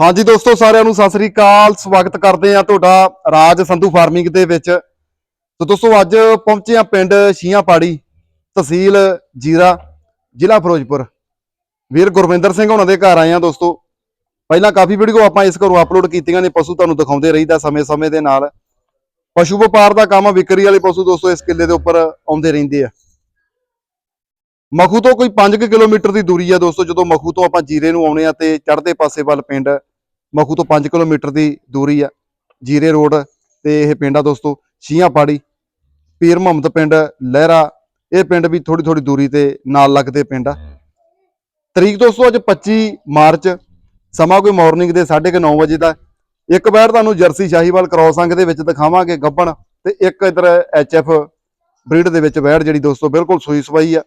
ਹਾਂਜੀ ਦੋਸਤੋ, ਸਾਰਿਆਂ ਨੂੰ ਸਤਿ ਸ੍ਰੀ ਅਕਾਲ। ਸਵਾਗਤ ਕਰਦੇ ਆ ਤੁਹਾਡਾ ਰਾਜ ਸੰਧੂ ਫਾਰਮਿੰਗ ਦੇ ਵਿੱਚ। ਤੇ ਦੋਸਤੋ, ਅੱਜ ਪਹੁੰਚੇ ਆ ਪਿੰਡ ਸ਼ੀਆਂ ਪਾੜੀ ਤਹਿਸੀਲ ਜੀਰਾ, ਜ਼ਿਲ੍ਹਾ ਫਿਰੋਜ਼ਪੁਰ। ਵੀਰ ਗੁਰਵਿੰਦਰ ਸਿੰਘ ਉਹਨਾਂ ਦੇ ਘਰ ਆਏ ਆ ਦੋਸਤੋ। ਪਹਿਲਾਂ ਕਾਫੀ ਵੀਡੀਓ ਆਪਾਂ ਇਸ ਘਰੋਂ ਅਪਲੋਡ ਕੀਤੀਆਂ ਨੇ, ਪਸ਼ੂ ਤੁਹਾਨੂੰ ਦਿਖਾਉਂਦੇ ਰਹੀਦਾ ਸਮੇਂ-ਸਮੇਂ ਦੇ ਨਾਲ। ਪਸ਼ੂ ਵਪਾਰ ਦਾ ਕੰਮ ਵਿਕਰੀ ਵਾਲੇ ਪਸ਼ੂ ਦੋਸਤੋ, ਇਸ ਕਿੱਲੇ ਦੇ ਉੱਪਰ ਆਉਂਦੇ ਰਹਿੰਦੇ ਆ। ਮਖੂ ਤੋਂ ਕੋਈ 5 ਕਿਲੋਮੀਟਰ ਦੀ ਦੂਰੀ ਆ ਦੋਸਤੋ, ਜਦੋਂ ਮਖੂ ਤੋਂ ਆਪਾਂ ਜੀਰੇ ਨੂੰ ਆਉਣੇ ਆ ਤੇ ਚੜ੍ਹਦੇ ਪਾਸੇ ਵੱਲ ਪਿੰਡ ਮਖੂ ਤੋਂ 5 ਕਿਲੋਮੀਟਰ ਦੀ ਦੂਰੀ ਆ, ਜੀਰੇ ਰੋਡ ਤੇ ਇਹ ਪਿੰਡ ਆ ਦੋਸਤੋ ਸ਼ੀਆਂ ਪਾੜੀ ਪੀਰ ਮੁਹੰਮਦ ਪਿੰਡ, ਲਹਿਰਾ, ਇਹ ਪਿੰਡ ਵੀ ਥੋੜੀ ਥੋੜੀ ਦੂਰੀ ਤੇ ਨਾਲ ਲੱਗਦੇ ਪਿੰਡ ਆ। ਤਰੀਕ ਦੋਸਤੋ, ਅੱਜ 25 ਮਾਰਚ, ਸਮਾਂ ਕੋਈ ਮਾਰਨਿੰਗ ਦੇ 9:30 ਵਜੇ ਦਾ। ਇੱਕ ਵਾਰ ਤੁਹਾਨੂੰ ਜਰਸੀ ਸ਼ਾਹੀਵਾਲ ਕ੍ਰੋਸ ਦੇ ਵਿੱਚ ਦਿਖਾਵਾਂਗੇ ਗੱਬਣ ਤੇ ਇੱਕ ਇਧਰ ਐਚਐਫ ਬਰੀਡ ਦੇ ਵਿੱਚ ਵੈੜ ਜਿਹੜੀ ਦੋਸਤੋ ਬਿਲਕੁਲ ਸੂਈ ਸਵਾਈ ਆ।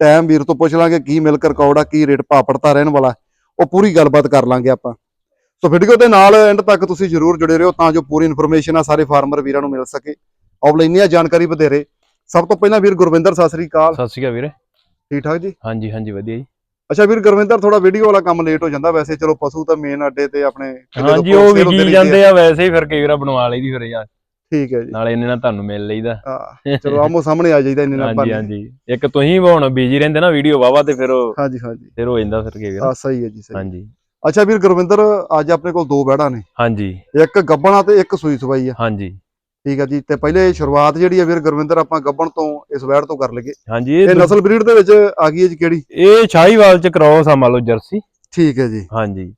ਟਾਈਮ ਵੀਰ ਤੋਂ ਪੁੱਛ ਲਾਂਗੇ ਕੀ ਮਿਲਕ ਰਿਕਾਰਡ ਆ, ਕੀ ਰੇਟ ਭਾਪੜਤਾ ਰਹਿਣ ਵਾਲਾ। ਉਹ ਪੂਰੀ ਗੱਲਬਾਤ ਕਰ ਲਾਂਗੇ ਆਪਾਂ। ਸੋ ਵੀਡੀਓ ਦੇ ਨਾਲ ਐਂਡ ਤੱਕ ਤੁਸੀਂ ਜਰੂਰ ਜੁੜੇ ਰਹੋ ਤਾਂ ਜੋ ਪੂਰੀ ਇਨਫੋਰਮੇਸ਼ਨ ਆ ਸਾਰੇ ਫਾਰਮਰ ਵੀਰਾਂ ਨੂੰ ਮਿਲ ਸਕੇ। ਆਓ ਲੈਣੀ ਆ ਜਾਣਕਾਰੀ ਵਧੇਰੇ। ਸਭ ਤੋਂ ਪਹਿਲਾਂ ਵੀਰ ਗੁਰਵਿੰਦਰ ਸਤਿ ਸ੍ਰੀ ਅਕਾਲ। ਸਤਿ ਸ਼੍ਰੀ ਅਕਾਲ ਵੀਰੇ। ਠੀਕ ਠਾਕ ਜੀ? ਹਾਂਜੀ ਹਾਂਜੀ ਵਧੀਆ ਜੀ। ਅੱਛਾ ਵੀਰ ਗੁਰਵਿੰਦਰ ਥੋੜਾ ਵੀਡੀਓ ਵਾਲਾ ਕੰਮ ਲੇਟ ਹੋ ਜਾਂਦਾ ਵੈਸੇ। ਚਲੋ ਪਸ਼ੂ ਤਾਂ ਮੇਨ ਅੱਡੇ ਤੇ ਆਪਣੇ ਹਾਂਜੀ ਉਹ ਵਿਕੀ ਰਹਿੰਦੇ ਜਾਂਦੇ ਆ ਵੈਸੇ ਹੀ ਫਿਰ ਕਈ ਵਾਰ ਬਣਵਾ ਲਈਦੀ ਫਿਰ ਯਾਰ। ਠੀਕ ਹੈ ਜੀ। ਨਾਲੇ ਇਹਨੇ ਨਾਲ ਤੁਹਾਨੂੰ ਮਿਲ ਲਈਦਾ। ਹਾਂ ਚਲੋ ਆਮੋ ਸਾਹਮਣੇ ਆ ਜਾਈਦਾ ਇੰਨੇ ਨਾਲ ਹਾਂਜੀ। ਹਾਂਜੀ। ਇੱਕ ਤੁਸੀਂ ਹੁਣ ਬਿਜ਼ੀ ਰਹਿੰਦੇ ਨਾ ਵੀਡੀਓ ਵਾਵਾ ਤੇ ਫਿਰ ਹਾਂਜੀ ਹਾਂਜੀ। ਫਿਰ ਹੋ ਜਾਂਦਾ ਫਿਰ ਵਾਰ। ਹਾਂ ਸਹੀ ਹੈ ਜੀ ਸਹੀ ਹਾਂਜੀ। ਅੱਛਾ ਵੀਰ ਗੁਰਵਿੰਦਰ ਅੱਜ ਆਪਣੇ ਕੋਲ ਦੋ ਬੈੜਾਂ ਨੇ। ਹਾਂਜੀ। ਇੱਕ ਗੱਬਣਾ ਤੇ ਇੱਕ ਸੂਈ ਸਵਾਈ ਆ। ਹਾਂਜੀ। ਠੀਕ ਹੈ ਜੀ ਤੇ ਪਹਿਲੇ ਸ਼ੁਰੂਆਤ ਜਿਹੜੀ ਆ ਵੀਰ ਗੁਰਵਿੰਦਰ ਆਪਾਂ ਗੱਬਣ ਤੋਂ ਇਸ ਵੈੜ ਤੋਂ ਕਰ ਲਈਏ। ਹਾਂਜੀ ਇਹ ਇਹ ਨਸਲ ਬਰੀਡ ਦੇ ਵਿੱਚ ਆ ਗਈ ਹੈ ਜੀ ਕਿਹੜੀ? ਇਹ ਸ਼ਾਹੀਵਾਲ ਚ ਕ੍ਰੋਸ ਆ ਮੰਨ ਲਓ ਜਰਸੀ। ਠੀਕ ਹੈ ਜੀ। ਹਾਂਜੀ।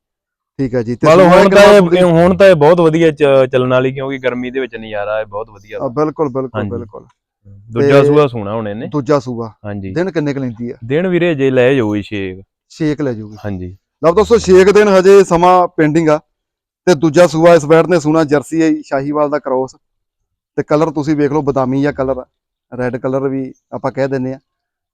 ਠੀਕ ਹੈ ਜੀ ਮੰਨ ਲਓ ਸੂਆ ਹੁਣ ਤਾਂ? ਇਹ ਹੁਣ ਤਾਂ ਇਹ ਬਹੁਤ ਵਧੀਆ ਚੱਲਣ ਵਾਲੀ ਕਿਉਂਕਿ ਗਰਮੀ ਦੇ ਵਿੱਚ ਨਜ਼ਾਰਾ ਹੈ ਬਹੁਤ ਵਧੀਆ ਆ, ਬਿਲਕੁਲ ਬਿਲਕੁਲ। ਬਿਲਕੁਲ। ਦੂਜਾ ਤੇ- ਸੂਆ ਸੋਣਾ ਹੁਣ ਇਹਨੇ। ਦੂਜਾ ਸੂਆ। ਹਾਂਜੀ। ਦਿਨ ਕਿੰਨੇ ਕੁ ਲੈਂਦੀ ਆ? ਦਿਨ ਵੀਰੇ ਜੇ ਲੈ ਜਾਊਗੀ ਛੇਕ। ਛੇਕ ਲੈ ਜਾਊਗੀ ਹਾਂਜੀ। ਲਓ ਦੋਸਤੋ ਛੇਕ ਦਿਨ ਹਜੇ ਸਮਾਂ ਪੈਂਡਿੰਗ ਆ ਤੇ ਦੂਜਾ ਸੂਆ ਇਸ ਬੈੜ ਨੇ ਸੂਣਾ ਜਰਸੀ ਹੈ ਸ਼ਾਹੀਵਾਲ ਦਾ ਕ੍ਰੋਸ ਤੇ ਕਲਰ ਤੁਸੀਂ ਵੇਖ ਲਓ ਬਦਾਮੀ ਜਾਂ ਕਲਰ ਰੈੱਡ ਕਲਰ ਵੀ ਆਪਾਂ ਕਹਿ ਦਿੰਨੇ ਆ।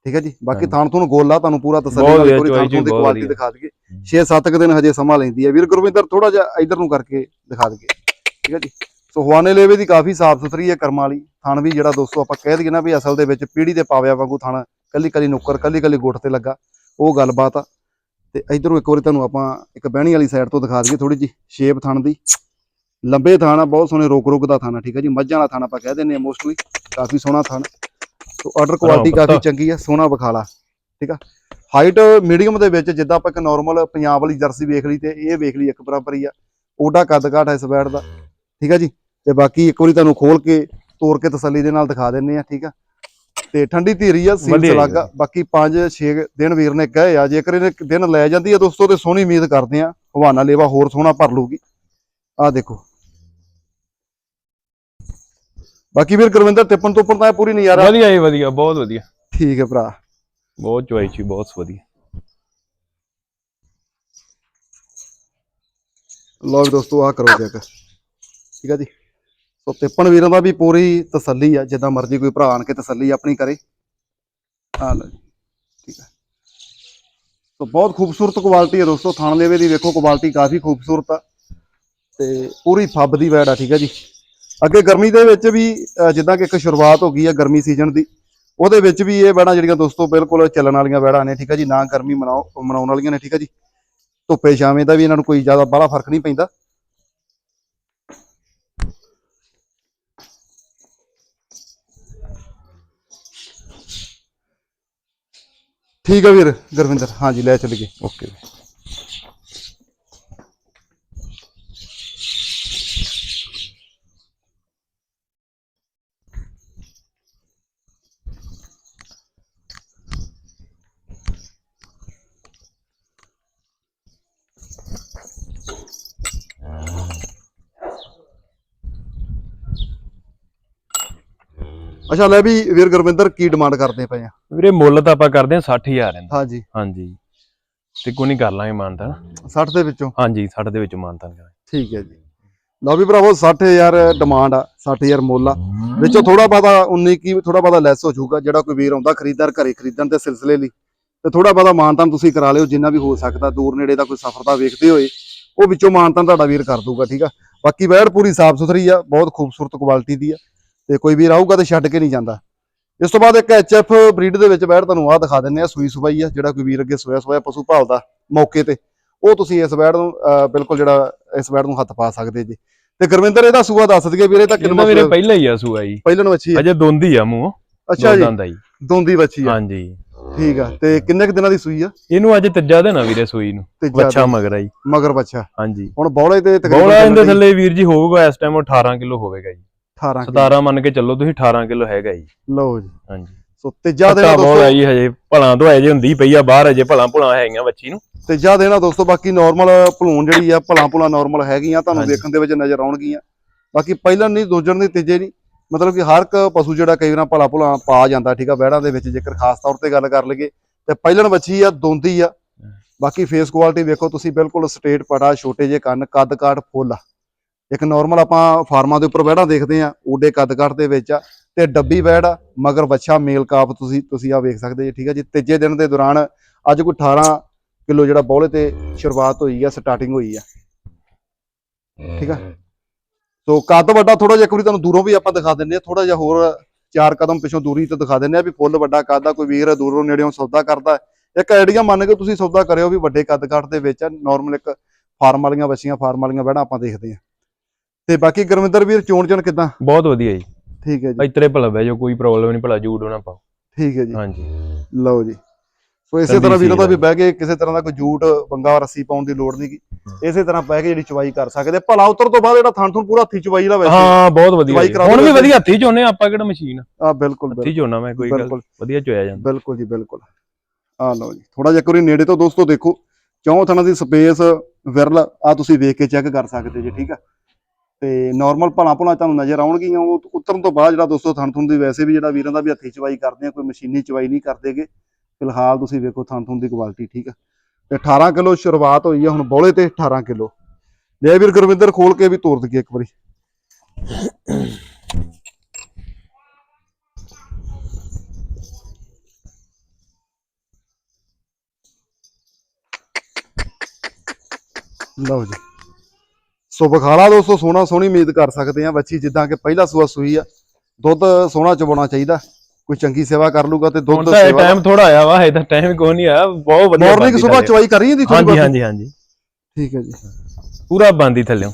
ਠੀਕ ਹੈ ਜੀ? ਬਾਕੀ। ਥਾਣ ਤੁਹਾਨੂੰ ਗੋਲਾ ਤੁਹਾਨੂੰ ਪੂਰਾ ਤਸੱਲੀ ਨਾਲ ਪੂਰੀ ਥਾਣ ਦੀ ਕੁਆਲਿਟੀ। ਦਿਖਾ ਦਈਏ। 6-7 ਕੁ ਦਿਨ ਹਜੇ ਸਮਾਂ ਲੈਂਦੀ ਹੈ ਵੀਰ ਗੁਰਵਿੰਦਰ ਥੋੜਾ ਜਿਹਾ ਇਧਰ ਨੂੰ ਕਰਕੇ ਦਿਖਾ ਦਈਏ। ਠੀਕ ਹੈ ਜੀ? ਸੋ ਹਵਾਨੇ ਲੇਵੇ ਦੀ ਕਾਫੀ ਸਾਫ਼ ਸੁਥਰੀ ਹੈ ਕਰਮਾਂ ਵਾਲੀ। ਥਣ ਵੀ ਜਿਹੜਾ ਦੋਸਤੋ ਆਪਾਂ ਕਹਿ ਦਈਏ ਨਾ ਵੀ ਅਸਲ ਦੇ ਵਿੱਚ ਪੀੜੀ ਦੇ ਪਾਵਿਆਂ ਵਾਂਗੂ ਥਣ ਕੱਲੀ ਕੱਲੀ ਨੁੱਕਰ ਕੱਲੀ ਕੱਲੀ ਗੁੱਟ ਤੇ ਲੱਗਾ। ਉਹ ਗੱਲਬਾਤ ਆ। ਤੇ ਇਧਰੋਂ ਇੱਕ ਵਾਰੀ ਤੁਹਾਨੂੰ ਆਪਾਂ ਇੱਕ ਬਹਿਣੀ ਵਾਲੀ ਸਾਈਡ ਤੋਂ ਦਿਖਾ ਦਈਏ ਥੋੜੀ ਜੀ ਸ਼ੇਪ ਥਣ ਦੀ। ਲੰਬੇ ਥਣ ਆ ਬਹੁਤ ਸੋਹਣੇ ਰੋਕ ਰੋਕ ਦਾ ਥਣ ਆ ਠੀਕ ਹੈ ਜੀ? ਮੱਝਾਂ ਵਾਲਾ ਥਣ ਆਪਾਂ ਕਹਿ ਦਿੰਦੇ ਆ ਮੋਸਟਲੀ ਕਾਫੀ ਸੋਹਣਾ ਥਣ। So order quality. ਕਾਫੀ ਚੰਗੀ ਆ ਸੋਹਣਾ ਵਿਖਾਲਾ ਠੀਕ ਆ? ਹਾਈਟ ਮੀਡੀਅਮ ਦੇ ਵਿੱਚ ਜਿੱਦਾਂ ਆਪਾਂ ਇੱਕ ਨਾਰਮਲ ਪੰਜਾਬ ਵਾਲੀ ਜਰਸੀ ਵੇਖ ਲਈ ਤੇ ਇਹ ਵੇਖ ਲਈ ਇੱਕ ਬਰਾਬਰ ਹੀ ਆ। ਓਡਾ ਕੱਦ ਕਾਠ ਹੈ ਇਸ ਬੈਡ ਦਾ ਠੀਕ ਆ ਜੀ? ਤੇ ਬਾਕੀ ਇੱਕ ਵਾਰੀ ਤੁਹਾਨੂੰ ਖੋਲ ਕੇ ਤੋੜ ਕੇ ਤਸੱਲੀ ਦੇ ਨਾਲ ਦਿਖਾ ਦਿੰਨੇ ਆ ਠੀਕ ਆ? ਤੇ ਠੰਡੀ ਧੀਰੀ ਆ ਸੀਲ ਵਧੀਆ ਜੀ, ਲੱਗਾ ਬਾਕੀ 5-6 ਦਿਨ ਵੀਰ ਨੇ ਕਹੇ ਆ ਜੇਕਰ ਇਹਨੇ ਦਿਨ ਲੈ ਜਾਂਦੀ ਆ ਦੋਸਤੋ ਤੇ ਸੋਹਣੀ ਉਮੀਦ ਕਰਦੇ ਆ। ਹਵਾਨਾ ਲੇਵਾ ਹੋਰ ਸੋਹਣਾ ਭਰ ਲੂਗੀ ਆ ਦੇਖੋ। ਬਾਕੀ ਵੀਰ ਗੁਰਵਿੰਦਰ ਟਿੱਪਣ ਟੁੱਪਣ ਦਾ ਇਹ ਪੂਰੀ ਨਜ਼ਾਰਾ? ਵਧੀਆ ਜੀ ਵਧੀਆ ਬਹੁਤ ਵਧੀਆ। ਠੀਕ ਹੈ ਭਰਾ। ਬਹੁਤ ਚੁਆਈ ਸੀ ਬਹੁਤ ਵਧੀਆ। ਲਓ ਦੋਸਤੋ ਆ ਕਰੋ ਚੈੱਕ। ਠੀਕ ਆ ਜੀ। ਸੋ ਤਿੱਪਣ ਵੀਰਾਂ ਦਾ ਵੀ ਪੂਰੀ ਤਸੱਲੀ ਆ, ਜਿੱਦਾਂ ਮਰਜ਼ੀ ਕੋਈ ਭਰਾ ਆਣ ਕੇ ਤਸੱਲੀ ਆਪਣੀ ਕਰੇ। ਆ ਲਓ ਜੀ, ਠੀਕ ਹੈ ਸੋ ਬਹੁਤ ਖੂਬਸੂਰਤ ਕੁਆਲਿਟੀ ਹੈ ਦੋਸਤੋ, ਥਾਣ ਦੇਵੇ ਦੀ ਵੇਖੋ ਕੁਆਲਿਟੀ ਕਾਫੀ ਖੂਬਸੂਰਤ ਆ। ਤੇ ਪੂਰੀ ਫੱਬ ਦੀ ਵੈੜ ਆ, ਠੀਕ ਆ ਜੀ। ਅੱਗੇ ਗਰਮੀ ਦੇ ਵਿੱਚ ਵੀ ਜਿੱਦਾਂ ਕਿ ਇੱਕ ਸ਼ੁਰੂਆਤ ਹੋ ਗਈ ਆ ਗਰਮੀ ਸੀਜ਼ਨ ਦੀ, ਉਹਦੇ ਵਿੱਚ ਵੀ ਇਹ ਵੈੜਾਂ ਜਿਹੜੀਆਂ ਦੋਸਤੋ ਬਿਲਕੁਲ ਚੱਲਣ ਵਾਲੀਆਂ ਵੈੜਾਂ ਨੇ, ਠੀਕ ਹੈ ਜੀ। ਨਾ ਗਰਮੀ ਮਨਾਓ, ਮਨਾਉਣ ਵਾਲੀਆਂ ਨੇ, ਠੀਕ ਹੈ ਜੀ। ਧੁੱਪੇ ਛਾਵੇਂ ਦਾ ਵੀ ਇਹਨਾਂ ਨੂੰ ਕੋਈ ਜ਼ਿਆਦਾ ਬੜਾ ਫ਼ਰਕ ਨਹੀਂ ਪੈਂਦਾ। ਠੀਕ ਹੈ ਵੀਰ ਗੁਰਵਿੰਦਰ। ਹਾਂਜੀ ਲੈ ਚੱਲ ਗਏ ਓਕੇ ਅੱਛਾ ਲੈ ਵੀ ਵੀਰ ਗੁਰਵਿੰਦਰ ਕੀ ਡਿਮਾਂਡ ਕਰਦੇ ਪਏ ਆ? ਵੀਰੇ ਮੁੱਲ ਤਾਂ ਆਪਾਂ ਕਰਦੇ ਹਾਂ 60000 ਇਹਦਾ। ਹਾਂਜੀ। ਹਾਂਜੀ। ਤੇ ਕੋਈ ਨਹੀਂ ਕਰ ਲਾਂਗੇ ਮਾਨਤਾ 60 ਦੇ ਵਿੱਚੋਂ? ਹਾਂਜੀ 60 ਦੇ ਵਿੱਚ ਮਾਨਤਾ ਕਰਾਂਗੇ। ਠੀਕ ਹੈ ਜੀ। ਲਓ ਵੀ ਭਰਾਵੋ 60000 ਡਿਮਾਂਡ ਆ 60000 ਮੁੱਲ ਆ। ਵਿੱਚੋਂ ਥੋੜਾ ਬਾਦਾ 19 ਕੀ ਥੋੜਾ ਬਾਦਾ ਲੈਸ ਹੋ ਜਾਊਗਾ ਜਿਹੜਾ ਕੋਈ ਵੀਰ ਆਉਂਦਾ ਖਰੀਦਦਾਰ ਘਰੇ ਖਰੀਦਣ ਦੇ ਸਿਲਸਿਲੇ ਲਈ। ਤੇ ਥੋੜਾ ਬਾਦਾ ਮਾਨਤਾਨ ਤੁਸੀਂ ਕਰਾ ਲਿਓ ਜਿੰਨਾ ਵੀ ਹੋ ਸਕਦਾ ਦੂਰ ਨੇੜੇ ਦਾ ਕੋਈ ਸਫ਼ਰ ਦਾ ਵੇਖਦੇ ਹੋਏ ਉਹ ਵਿੱਚੋਂ ਮਾਨਤਾਨ ਤੁਹਾਡਾ ਵੀਰ ਕਰ ਦੂਗਾ ਠੀਕ ਆ? ਬਾਕੀ ਵੈੜ ਪੂਰੀ ਸਾਫ਼ ਸੁਥਰੀ ਆ ਬਹੁਤ ਖੂਬਸੂਰਤ ਕੁਆਲਿਟੀ ਦੀ ਆ। ਤੇ ਕੋਈ ਵੀਰ ਆਊਗਾ ਤੇ ਛੱਡ ਕੇ ਨਹੀਂ ਜਾਂਦਾ। ਇਸ ਤੋਂ ਬਾਅਦ ਇੱਕ ਐਚਐਫ ਬਰੀਡ ਦੇ ਵਿੱਚ ਵੈੜ ਤੁਹਾਨੂੰ ਆਹ ਦਿਖਾ ਦਿੰਨੇ ਆ ਸੂਈ ਸੁਬਾਈ ਆ ਜਿਹੜਾ ਕੋਈ ਵੀਰ ਅੱਗੇ ਸੋਇਆ ਸੋਇਆ ਪਸ਼ੂ ਭਾਲਦਾ ਮੌਕੇ ਤੇ ਉਹ ਤੁਸੀਂ ਇਸ ਵੈੜ ਨੂੰ ਬਿਲਕੁਲ ਜਿਹੜਾ ਇਸ ਵੈੜ ਨੂੰ ਹੱਥ ਪਾ ਸਕਦੇ ਜੀ। ਤੇ ਗੁਰਵਿੰਦਰ ਇਹਦਾ ਸੂਆ ਦੱਸ ਦਈਏ ਵੀਰੇ ਤਾਂ ਕਿੰਨਾ ਵੀਰੇ ਪਹਿਲਾਂ ਹੀ ਆ ਸੂਆ ਜੀ। ਪਹਿਲਾਂ ਨੂੰ ਵੱਛੀ ਹੈ ਅਜੇ ਦੋਂਦੀ ਆ ਮੂੰਹ ਅੱਛਾ ਜੀ। ਦੰਦ ਵੱਛੀ ਆ। ਹਾਂਜੀ। ਠੀਕ ਆ ਤੇ ਕਿੰਨੇ ਕੁ ਦਿਨਾਂ ਦੀ ਸੂਈ ਆ? ਇਹਨੂੰ ਅੱਜ ਤੀਜਾ ਦਿਨ ਆ ਵੀਰੇ ਸੂਈ ਨੂੰ ਬੱਚਾ ਮਗਰ ਆ ਜੀ। ਮਗਰ ਬੱਚਾ ਹਾਂਜੀ। ਹੁਣ ਬੌਲੇ ਤੇ ਬੋਲਾ ਇਹਦੇ ਥੱਲੇ ਵੀਰ ਜੀ ਹੋਊਗਾ ਇਸ ਟਾਈਮ 18 ਕਿਲੋ ਹੋਵੇਗਾ ਜੀ। 18 ਕਿਲੋ। 17 ਮੰਨ ਕੇ ਚੱਲੋ ਤੁਸੀਂ 18 ਕਿਲੋ ਹੈਗਾ ਜੀ। ਲਓ ਜੀ। ਹਾਂਜੀ। ਸੋ ਤੀਜਾ ਬੋਲ ਦੋਸਤੋ। ਜੀ ਹਜੇ ਭਲਾਂ ਤੋਂ ਹਜੇ ਹੁੰਦੀ ਪਈ ਆ ਬਾਹਰ ਹਜੇ ਭਲਾਂ ਭੁਲਾਂ ਹੈਗੀਆਂ ਬੱਚੀ ਨੂੰ। ਤੀਜਾ ਆ ਦੋਸਤੋ ਬਾਕੀ ਨਾਰਮਲ ਭਲੂਣ ਜਿਹੜੀ ਆ ਭਲਾ ਭੁਲਾ ਨਾਰਮਲ ਹੈਗੀਆਂ ਤੁਹਾਨੂੰ। ਦੇਖਣ ਦੇ ਵਿੱਚ ਨਜ਼ਰ ਆਉਣਗੀਆਂ। ਬਾਕੀ ਪਹਿਲਾਂ ਨਹੀਂ ਦੂਜਣ ਨਹੀਂ ਤੀਜੇ ਨਹੀਂ। ਮਤਲਬ ਕਿ ਹਰ ਇੱਕ ਪਸ਼ੂ ਜਿਹੜਾ ਕਈ ਵਾਰ ਭਲਾ ਭੁਲਾ ਪਾ ਜਾਂਦਾ ਠੀਕ ਆ ਬਹਿੜਾਂ ਦੇ ਵਿੱਚ ਜੇਕਰ ਖਾਸ ਤੌਰ ਤੇ ਗੱਲ ਕਰ ਲਈਏ ਤੇ ਪਹਿਲਣ ਬੱਚੀ ਆ ਦੋਂਦੀ ਆ। ਬਾਕੀ ਫੇਸ ਕੁਆਲਿਟੀ ਵੇਖੋ ਤੁਸੀਂ ਬਿਲਕੁਲ ਸਟ੍ਰੇਟ ਪਟਾ ਛੋਟੇ ਜੇ ਕੰਨ ਕੱਦ ਕਾਠ ਫੁੱਲ। ਆ ਇੱਕ ਨਾਰਮਲ ਆਪਾਂ ਫਾਰਮਾਂ ਦੇ ਉੱਪਰ ਬਹਿੜਾਂ ਦੇਖਦੇ ਆ ਓਡੇ ਕੱਦ ਕਾਠ ਦੇ ਵਿੱਚ ਆ, ਤੇ ਡੱਬੀ ਵਹਿੜ ਆ, ਮਗਰ ਵੱਛਾ ਮੇਲ ਕਾਪ ਤੁਸੀਂ ਤੁਸੀਂ ਆ ਵੇਖ ਸਕਦੇ ਜੀ, ਠੀਕ ਆ ਜੀ? ਤੀਜੇ ਦਿਨ ਦੇ ਦੌਰਾਨ ਅੱਜ ਕੋਈ 18 ਕਿਲੋ ਜਿਹੜਾ ਬੌਲੇ ਤੇ ਸ਼ੁਰੂਆਤ ਹੋਈ ਆ ਸਟਾਰਟਿੰਗ ਹੋਈ ਆ। ਠੀਕ ਆ? ਸੋ ਕੱਦ ਵੱਡਾ ਥੋੜਾ ਜਿਹਾ ਇੱਕ ਵਾਰੀ ਤੁਹਾਨੂੰ ਦੂਰੋਂ ਵੀ ਆਪਾਂ ਦਿਖਾ ਦਿੰਦੇ ਆ ਥੋੜਾ ਜਿਹਾ ਹੋਰ ਚਾਰ ਕਦਮ ਪਿਛੋਂ ਦੂਰੀ ਤੋਂ ਦਿਖਾ ਦਿੰਦੇ ਆ ਵੀ ਫੁੱਲ ਵੱਡਾ ਕੱਦ ਆ, ਕੋਈ ਵੀਰ ਦੂਰੋਂ ਨੇੜਿਓਂ ਸੌਦਾ ਕਰਦਾ ਇੱਕ ਆਈਡੀਆ ਮੰਨ ਕੇ ਤੁਸੀਂ ਸੌਦਾ ਕਰਿਓ ਵੀ ਵੱਡੇ ਕੱਦ ਕਾਠ ਦੇ ਵਿੱਚ ਨਾਰਮਲ ਇੱਕ ਫਾਰਮ ਵਾਲੀਆਂ ਬੱਚੀਆਂ ਫਾਰਮ ਵਾਲੀਆਂ ਬਹਿਣਾ ਆਪਾਂ ਦੇਖਦੇ ਆ ਤੇ ਬਾਕੀ ਗੁਰਵਿੰਦਰ ਵੀਰ ਚੋਣ ਚਣ ਕਿਦਾਂ? ਬਹੁਤ ਵਧੀਆ ਜੀ। ਠੀਕ ਹੈ ਜੀ। ਇਤਰੇ ਭਲਾ ਬਹਿ ਜਾਓ ਕੋਈ ਪ੍ਰੋਬਲਮ ਨਹੀਂ ਭਲਾ ਜੂੜ ਨਾ ਪਾਓ। ਠੀਕ ਹੈ ਜੀ। ਹਾਂਜੀ। ਲਓ ਜੀ। ਸੋ ਇਸੇ ਤਰ੍ਹਾਂ ਵੀਰੋ ਦਾ ਵੀ ਬਹਿ ਕੇ ਕਿਸੇ ਤਰ੍ਹਾਂ ਦਾ ਕੋਈ ਜੂਟ ਬੰਗਾ ਰੱਸੀ ਪਾਉਣ ਦੀ ਲੋੜ ਨਹੀਂ ਇਸੇ ਤਰ੍ਹਾਂ ਬਹਿ ਕੇ ਜਿਹੜੀ ਚਵਾਈ ਕਰ ਸਕਦੇ। ਭਲਾ ਉਤਰ ਤੋਂ ਬਾਅਦ ਜਿਹੜਾ ਥਣ ਥਣ ਪੂਰਾ ਹੱਥੀ ਚਵਾਈ ਦਾ ਵੈਸੇ। ਹਾਂ ਬਹੁਤ ਵਧੀਆ ਜੀ। ਹੁਣ ਵੀ। ਵਧੀਆ ਹੱਥੀ ਚੋਨੇ ਆਪਾਂ ਕਿਹੜਾ ਮਸ਼ੀਨ? ਆ ਬਿਲਕੁਲ ਹੱਥੀ ਚੋਨਾ ਮੈਂ ਕੋਈ ਗੱਲ ਵਧੀਆ ਚੋਇਆ ਜਾਂਦਾ। ਬਿਲਕੁਲ ਜੀ ਬਿਲਕੁਲ। ਆ ਲਓ ਜੀ। ਥੋੜਾ ਜਿਹਾ ਵਾਰੀ ਨੇੜੇ ਤੋਂ ਦੋਸਤੋ ਦੇਖੋ। ਚੌਂ ਥਣਾਂ ਦੀ ਸਪੇਸ ਵਿਰਲ ਆ ਤੁਸੀਂ ਵੇਖ ਕੇ ਚੈੱਕ ਕਰ ਸਕਦੇ ਜੀ ਠੀਕ ਆ? ਤੇ ਨਾਰਮਲ ਭਲਾ ਭੁਲਾ ਤੁਹਾਨੂੰ ਨਜ਼ਰ ਆਉਣਗੀਆਂ, ਉਹ ਉਤਰਨ ਤੋਂ ਬਾਅਦ ਜਿਹੜਾ ਦੋਸਤੋ ਥਣ ਥੁਣ ਦੀ ਵੈਸੇ ਵੀ ਜਿਹੜਾ ਵੀਰਾਂ ਦਾ ਵੀ ਹੱਥੀ ਚਵਾਈ ਕਰਦੇ ਆ, ਕੋਈ ਮਸ਼ੀਨੀ ਚਵਾਈ ਨਹੀਂ ਕਰਦੇਗੇ ਫਿਲਹਾਲ ਤੁਸੀਂ ਵੇਖੋ ਥਣ ਥੁਣ ਦੀ ਕੁਆਲਿਟੀ ਠੀਕ ਆ? ਤੇ 18 ਕਿਲੋ ਸ਼ੁਰੂਆਤ ਹੋਈ ਆ, ਹੁਣ ਬੋਲੇ ਤੇ 18 ਕਿਲੋ। ਲੈ ਵੀਰ ਗੁਰਵਿੰਦਰ, ਖੋਲ ਕੇ ਵੀ ਤੋਰ ਦਈਏ ਇੱਕ ਵਾਰੀ। ਲਓ ਜੀ। ਸੋ ਬਖਾਲਾ ਦੋਸਤੋ ਸੋਨਾ ਸੋਹਣੀ ਉਮੀਦ ਕਰ ਸਕਦੇ ਆ ਬੱਚੀ ਜਿੱਦਾਂ ਕਿ ਪਹਿਲਾ ਸੂਆ ਸੂਈ ਆ। ਦੁੱਧ ਸੋਹਣਾ ਚਵਾਉਣਾ ਚਾਹੀਦਾ। ਕੋਈ ਚੰਗੀ ਸੇਵਾ ਕਰ ਲੂਗਾ ਤੇ ਦੁੱਧ ਸੇਵਾ ਟਾਈਮ ਥੋੜਾ ਆਇਆ ਵਾ ਇਹਦਾ ਟਾਈਮ ਕੋਈ ਨਹੀਂ ਆਇਆ। ਬਹੁਤ ਵਧੀਆ ਮਾਰਨਿੰਗ ਸਵੇਰ। ਚਵਾਈ ਕਰੀ ਜਾਂਦੀ ਥੋੜੀ ਹਾਂਜੀ? ਹਾਂਜੀ ਹਾਂਜੀ। ਠੀਕ ਹੈ ਜੀ। ਪੂਰਾ ਬੰਦੀ ਥੱਲੇ।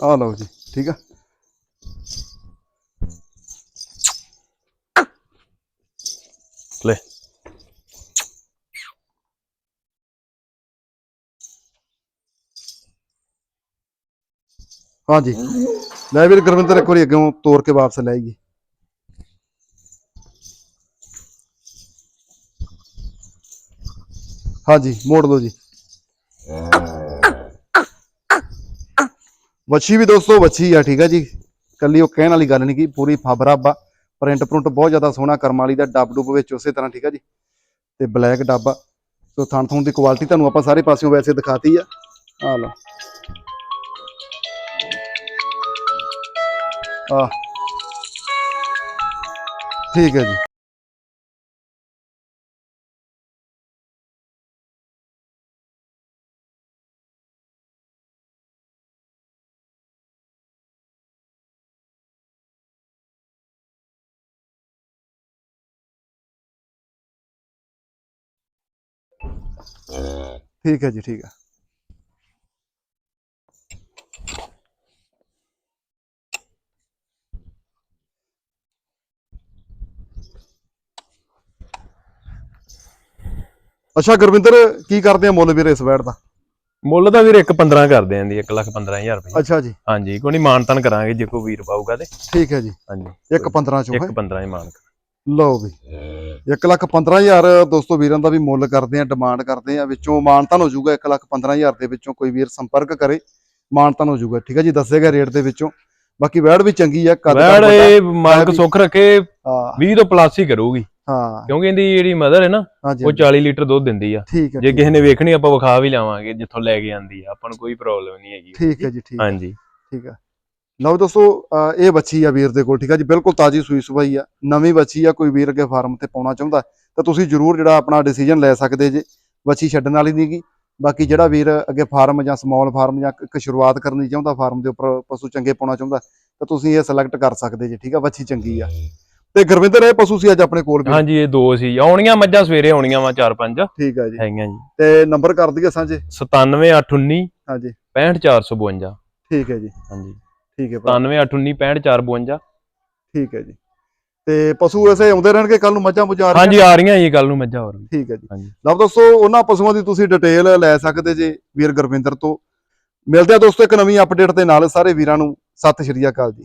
ਆ ਲਓ ਜੀ ਠੀਕ ਆ। ਲੈ। ਹਾਂਜੀ। ਲੈ ਵੀਰ ਗੁਰਵਿੰਦਰ ਇੱਕ ਵਾਰੀ ਅੱਗੇ ਤੋਰ ਕੇ ਵਾਪਸ ਲੈ ਆਈਏ। ਹਾਂਜੀ, ਮੋੜ ਲਓ ਜੀ। ਵੱਛੀ ਵੀ ਦੋਸਤੋ, ਵੱਛੀ ਆ, ਠੀਕ ਆ ਜੀ। ਕੱਲੀ ਉਹ ਕਹਿਣ ਵਾਲੀ ਗੱਲ ਨਹੀਂ ਕੀ ਪੂਰੀ ਫਬਰਬ ਆ। ਪ੍ਰਿੰਟ ਪ੍ਰਿੰਟ ਬਹੁਤ ਜ਼ਿਆਦਾ ਸੋਹਣਾ ਕਰਮ ਵਾਲੀ ਦਾ ਡੱਬ ਡੁੱਬ ਵਿੱਚ ਉਸੇ ਤਰ੍ਹਾਂ, ਠੀਕ ਆ ਜੀ। ਤੇ ਬਲੈਕ ਡੱਬ ਆ। ਸੋ ਥਣ ਥਣ ਦੀ ਕੁਆਲਿਟੀ ਤੁਹਾਨੂੰ ਆਪਾਂ ਸਾਰੇ ਪਾਸਿਓਂ ਵੈਸੇ ਦਿਖਾਤੀ ਆ। ਆ ਲਓ। ਆ ਠੀਕ ਹੈ ਜੀ ਠੀਕ ਹੈ ਜੀ ਠੀਕ ਹੈ ਅੱਛਾ ਗੁਰਵਿੰਦਰ ਕੀ ਕਰਦੇ ਆ ਮੁੱਲ ਵੀਰ ਇਸ ਵੈਟ ਦਾ? ਮੁੱਲ ਤਾਂ ਵੀਰ 1.15 ਕਰਦੇ ਆਂ ਦੀ 1 ਲੱਖ 15000 ਰੁਪਏ। ਅੱਛਾ ਜੀ। ਹਾਂਜੀ ਕੋਈ ਨਹੀਂ ਮਾਨਤਨ ਕਰਾਂਗੇ ਜੇ ਕੋਈ ਵੀਰ ਪਾਊਗਾ ਤੇ। ਠੀਕ ਹੈ ਜੀ। ਹਾਂਜੀ। ਇੱਕ 15 ਚੋਂ ਹੈ? 1.15 ਹੀ ਮਾਨ ਲਓ ਵੀ। 1 ਲੱਖ 15000 ਦੋਸਤੋ ਵੀਰਾਂ ਦਾ ਵੀ ਮੁੱਲ ਕਰਦੇ ਆ ਡਿਮਾਂਡ ਕਰਦੇ ਆ ਵਿੱਚੋਂ ਮਾਨਤਨ ਹੋ ਜਾਊਗਾ 1 ਲੱਖ 15000 ਦੇ ਵਿੱਚੋਂ ਕੋਈ ਵੀਰ ਸੰਪਰਕ ਕਰੇ ਮਾਨਤਨ ਹੋ ਜਾਊਗਾ ਠੀਕ ਹੈ ਜੀ ਦੱਸੇਗਾ ਰੇਟ ਦੇ ਵਿੱਚੋਂ। ਬਾਕੀ ਵੈੜ ਵੀ ਚੰਗੀ ਆ ਕੱਦ ਵੈੜ। ਇਹ ਮਾਲਕ ਸੁੱਖ ਰੱਖੇ ਹਾਂ। 20 ਤੋਂ ਪਲੱਸ ਹੀ ਕਰੂਗੀ। ਹਾਂ। ਕਿਉਂਕਿ ਇਹਦੀ ਜਿਹੜੀ ਮਦਰ ਹੈ ਨਾ ਉਹ 40 ਲੀਟਰ ਦੁੱਧ ਦਿੰਦੀ ਆ। ਠੀਕ ਹੈ ਜੇ ਕਿਸੇ ਨੇ ਵੇਖਣੀ ਆਪਾਂ ਵਿਖਾ ਵੀ ਲਾਵਾਂਗੇ ਜਿੱਥੋਂ ਲੈ ਕੇ ਆਂਦੀ ਆ। ਆਪਾਂ ਨੂੰ ਕੋਈ ਪ੍ਰੋਬਲਮ ਨਹੀਂ ਹੈਗੀ। ਠੀਕ ਹੈ ਜੀ ਠੀਕ ਹੈ। ਹਾਂਜੀ। ਠੀਕ ਆ ਲਓ ਦੋਸਤੋ ਇਹ ਬੱਚੀ ਆ ਵੀਰ ਦੇ ਕੋਲ ਠੀਕ ਆ ਜੀ। ਬਿਲਕੁਲ ਤਾਜੀ ਸੂਈ ਸੁਭਾਈ ਆ। ਨਵੀਂ ਬੱਚੀ ਆ ਕੋਈ ਵੀਰ ਅੱਗੇ ਫਾਰਮ ਤੇ ਪਾਉਣਾ ਚਾਹੁੰਦਾ ਤਾਂ ਤੁਸੀਂ ਜਰੂਰ ਜਿਹੜਾ ਆਪਣਾ ਡਿਸੀਜਨ ਲੈ ਸਕਦੇ ਜੇ ਬੱਚੀ ਛੱਡਣ ਵਾਲੀ ਨਹੀਂਗੀ ਬਾਕੀ ਜਿਹੜਾ ਵੀਰ ਅੱਗੇ ਫਾਰਮ ਜਾਂ ਸਮਾਲ ਫਾਰਮ ਜਾਂ ਇੱਕ ਸ਼ੁਰੂਆਤ ਕਰਨੀ ਚਾਹੁੰਦਾ ਫਾਰਮ ਦੇ ਉੱਪਰ ਪਸ਼ੂ ਚੰਗੇ ਪਾਉਣਾ ਚਾਹੁੰਦਾ ਤਾਂ ਤੁਸੀਂ ਇਹ ਸਿਲੈਕਟ ਕਰ ਸਕਦੇ ਜੇ ਠੀਕ ਆ। ਬੱਚੀ ਚੰਗੀ ਆ। ਤੇ ਗੁਰਵਿੰਦਰ ਇਹ ਪਸ਼ੂ ਸੀ ਅੱਜ ਆਪਣੇ ਕੋਲ ਵੀ? ਹਾਂਜੀ ਇਹ ਦੋ ਸੀ। ਆਉਣੀਆਂ ਮੱਝਾਂ ਸਵੇਰੇ ਆਉਣੀਆਂ ਵਾ ਚਾਰ ਪੰਜ। ਠੀਕ ਹੈ ਜੀ। ਹੈਗੀਆਂ ਜੀ। ਤੇ ਨੰਬਰ ਕਰ ਦਈਏ ਸਾਂਝੇ? 97819 ਹਾਂਜੀ। 65452 ਠੀਕ ਹੈ ਜੀ। ਹਾਂਜੀ। ਠੀਕ ਹੈ ਭਰਾ। 97819 65452 ਠੀਕ ਹੈ ਜੀ। ਤੇ ਪਸ਼ੂ ਐਸੇ ਆਉਂਦੇ ਰਹਿਣਗੇ ਕੱਲ ਨੂੰ ਮੱਝਾਂ ਆ ਰਹੀਆਂ? ਹਾਂਜੀ ਆ ਰਹੀਆਂ ਜੀ ਕੱਲ ਨੂੰ ਮੱਝਾਂ ਹੋਰ ਠੀਕ ਹੈ ਜੀ। ਲਓ ਦੋਸਤੋ ਉਹਨਾਂ ਪਸ਼ੂਆਂ ਦੀ ਤੁਸੀਂ ਡਿਟੇਲ ਲੈ ਸਕਦੇ ਜੇ ਵੀਰ ਗੁਰਵਿੰਦਰ ਤੋਂ। ਮਿਲਦੇ ਆ ਦੋਸਤੋ ਇੱਕ ਨਵੀਂ ਅਪਡੇਟ ਦੇ ਨਾਲ। ਸਾਰੇ ਵੀਰਾਂ ਨੂੰ ਸਤਿ ਸ਼੍ਰੀ ਅਕਾਲ ਜੀ।